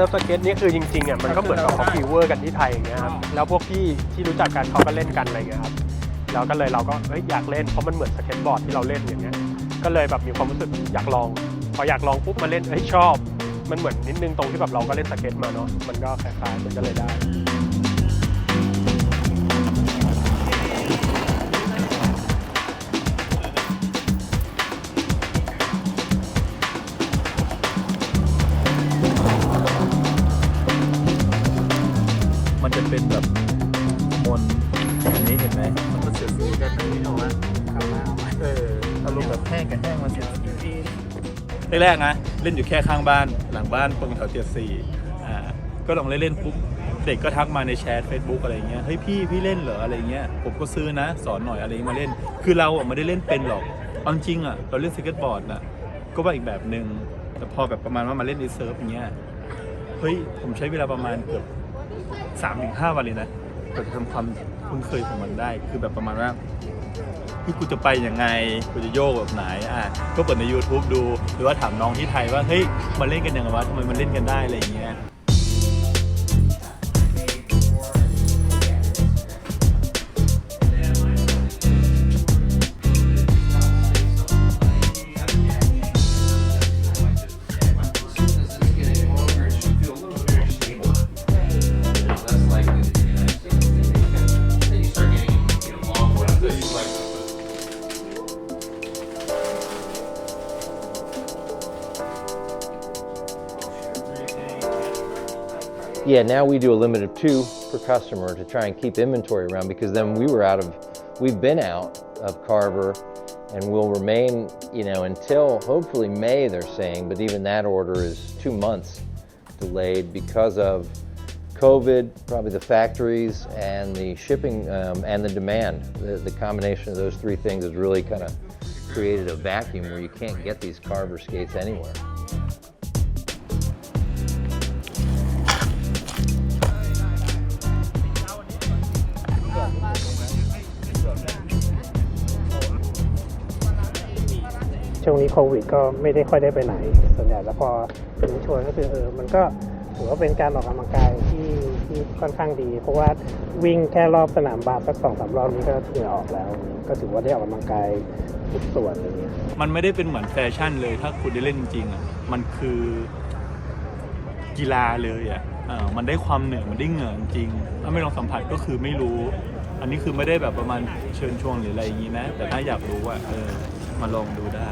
ซิร์ฟสเก็ตนี่คือจริงๆอะมันก็เหมือนกับเขาฟีเวอร์กันที่ไทยอย่างเงี้ยครับแล้วพวกพี่ที่รู้จักกันเขาก็เล่นกันอะไรเงี้ยครับแล้วก็เลยเราก็เอ้ยอยากเล่นเพราะมันเหมือนสเก็ตบอร์ดที่เราเล่นอย่างเงี้ยก็เลยแบบมีความรู้สึกอยากลอง พออยากลองปุ๊บมาเล่นเฮ้ยชอบ มันเหมือนนิดนึงตรงที่แบบเราก็เล่นสเก็ตมาเนาะมันก็คล้ายๆมันก็เลยได้ เป็นแบบมนอันนี้เห็นไหมมันก็เสียดสีกันอันนี้เอาวะเอออารมณ์แบบแห้งกับแห้งมันเสียดสีแรกๆนะเล่นอยู่แค่ข้างบ้านหลังบ้านตรงแถวเจ็ดสี่อ่าก็ลองเล่นๆปุ๊บเด็กก็ทักมาในแชท Facebook อะไรเงี้ยเฮ้ยพี่พี่เล่นเหรออะไรเงี้ยผมก็ซื้อนะ สอนหน่อยอะไรมาเล่น คือเราอะไม่ได้เล่นเป็นหรอกเอาจริงอะเราเล่นสเก็ตบอร์ดน่ะก็ว่าอีกแบบหนึ่งแต่พอแบบประมาณว่ามาเล่นในเซิร์ฟอย่างเงี้ยเฮ้ยผมใช้เวลาประมาณเกือบ สามถึงห้าวันเลยนะกว่าจะทำความคุ้นเคยของมันได้ คือแบบประมาณว่าพี่กูจะไปยังไงกูจะโยกแบบไหนอะก็เปิดใน YouTube ดู หรือว่าถามน้องที่ไทยว่าเฮ้ยมาเล่นกันยังไงวะทำไมมันเล่นกันได้อะไรอย่างเงี้ย Yeah, now we do a limit of two per customer to try and keep inventory around because then we were out of, we've been out of Carver and will remain, you know, until hopefully May, they're saying, but even that order is two months delayed because of COVID, probably the factories and the shipping um, and the demand. The, the combination of those three things has really kind of created a vacuum where you can't get these Carver skates anywhere. ช่วงนี้โควิดก็ไม่ได้ค่อยได้ไปไหน ส่วนใหญ่แล้วพอถึงชวนก็คือเออมันก็ถือว่าเป็นการออกกำลังกายที่ที่ค่อนข้างดี เพราะว่าวิ่งแค่รอบสนามบาสสักสองสามรอบนี้ก็เหงื่อยออกแล้ว ก็ถือว่าได้ออกกำลังกายทุกส่วนเงี้ยมันไม่ได้เป็นเหมือนแฟชั่นเลยถ้าคุณได้เล่นจริงๆอะมันคือกีฬาเลยอะเออมันได้ความเหนื่อยมันได้เหงื่อจริงถ้าไม่ลองสัมผัสก็คือไม่รู้ อันนี้คือไม่ได้แบบประมาณเชิญชวนหรืออะไรอย่างนี้นะ แต่ถ้าอยากรู้ว่าเออ มาลองดูได้